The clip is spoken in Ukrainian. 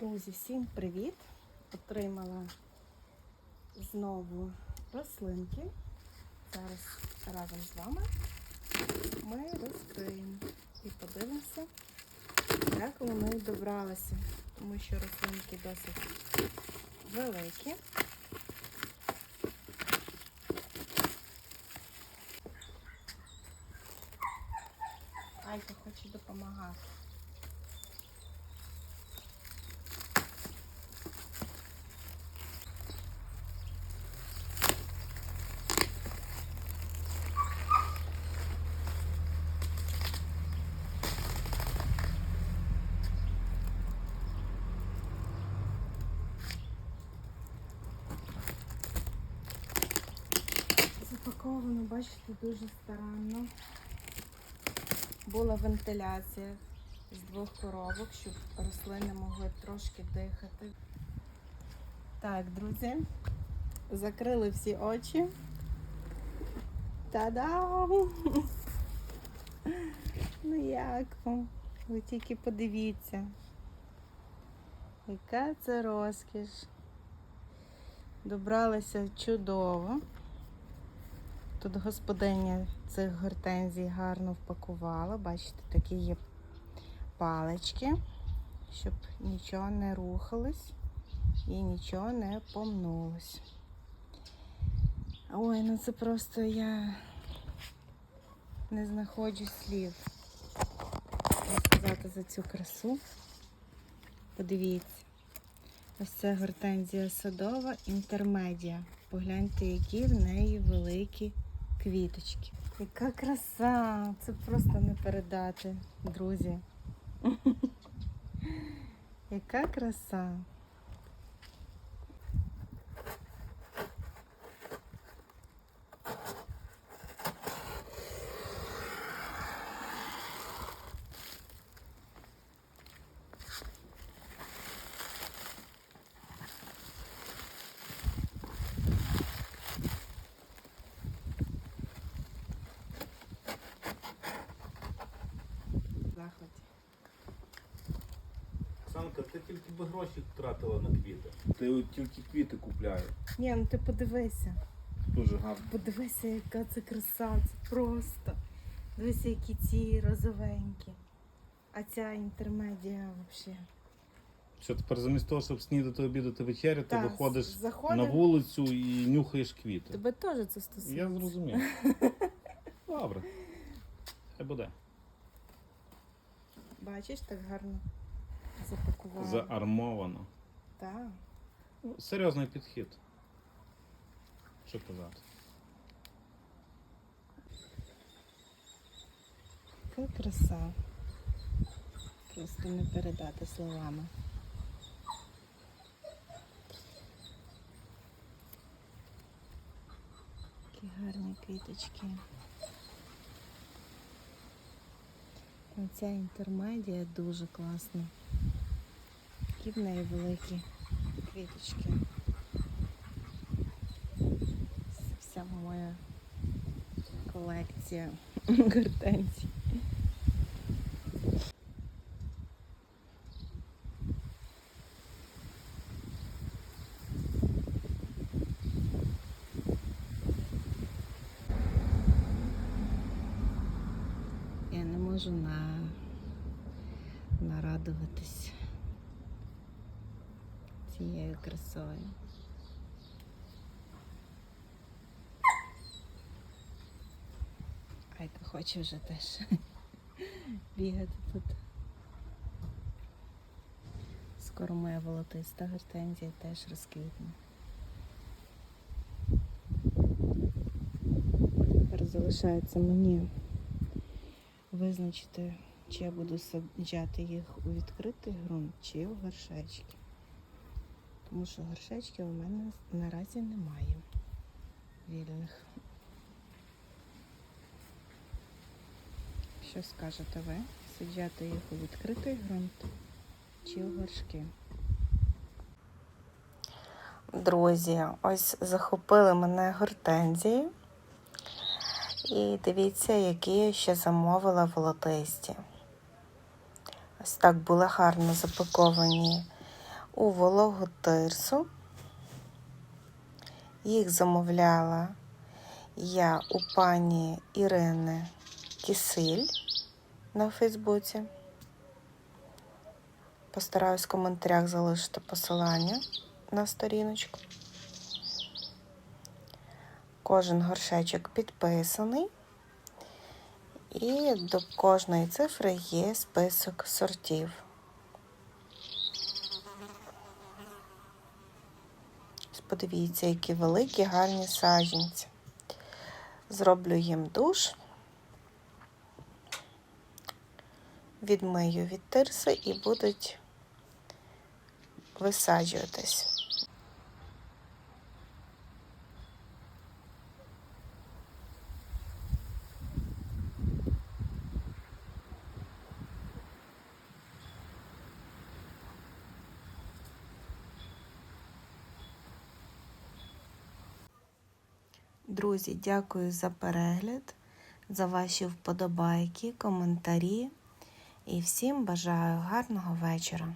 Друзі, всім привіт! Отримала знову рослинки. Зараз разом з вами ми розкриємо і подивимося, як вони добралися, тому що рослинки досить великі. Айка хоче допомагати. Запаковано, бачите, дуже старанно. Була вентиляція з двох коробок, щоб рослини могли трошки дихати. Так, друзі, закрили всі очі. Та-дам! Ну як вам? Ви тільки подивіться. Яка це розкіш. Добралися чудово. Тут господиня цих гортензій гарно впакувала. Бачите, такі є палички, щоб нічого не рухалось і нічого не помнулось. Ой, ну це просто я не знаходжу слів розказати за цю красу. Подивіться. Ось це гортензія садова інтермедія. Погляньте, які в неї великі квіточки. Яка краса! Це просто не передати, друзі. Яка краса! В захваті. Оксанка, ти тільки би гроші втратила на квіти. Ти от тільки квіти купляєш. Ні, ну ти подивися. Дуже гарно. Подивися, яка це краса, це просто. Дивися, які ці розовенькі. А ця інтермедія взагалі. Що тепер замість того, щоб снідати, обідати вечерю, ти Так, виходиш заходиш- на вулицю і нюхаєш квіти. Тебе теж це стосується. Я зрозумів. Добре. Хай буде. Бачиш, так гарно запакувала. Заармовано. Так. Ну, Серйозний підхід. Що казати? Яка краса. Просто не передати словами. Такі гарні квіточки. Оця інтермедія дуже класна. В неї великі квіточки. Вся моя колекція гортензій. Я не можу на... нарадуватись цією красою. Айка хоче вже теж бігати тут. Скоро моя волотиста гортензія теж розквітне. Тепер залишається мені визначити, чи я буду саджати їх у відкритий ґрунт, чи в горшечки. Тому що горшечки у мене наразі немає вільних. Що скажете ви? Саджати їх у відкритий ґрунт чи у горшки? Друзі, ось захопили мене гортензії. І дивіться, які я ще замовила волотисті. Ось так були гарно запаковані у вологу тирсу. Їх замовляла я у пані Ірини Кісиль на Фейсбуці. Постараюсь в коментарях залишити посилання на сторіночку. Кожен горшечок підписаний. І до кожної цифри є список сортів. Ось Подивіться, які великі гарні саджанці. Зроблю їм душ, відмию від тирси і будуть висаджуватись. Друзі, дякую за перегляд, за ваші вподобайки, коментарі і всім бажаю гарного вечора.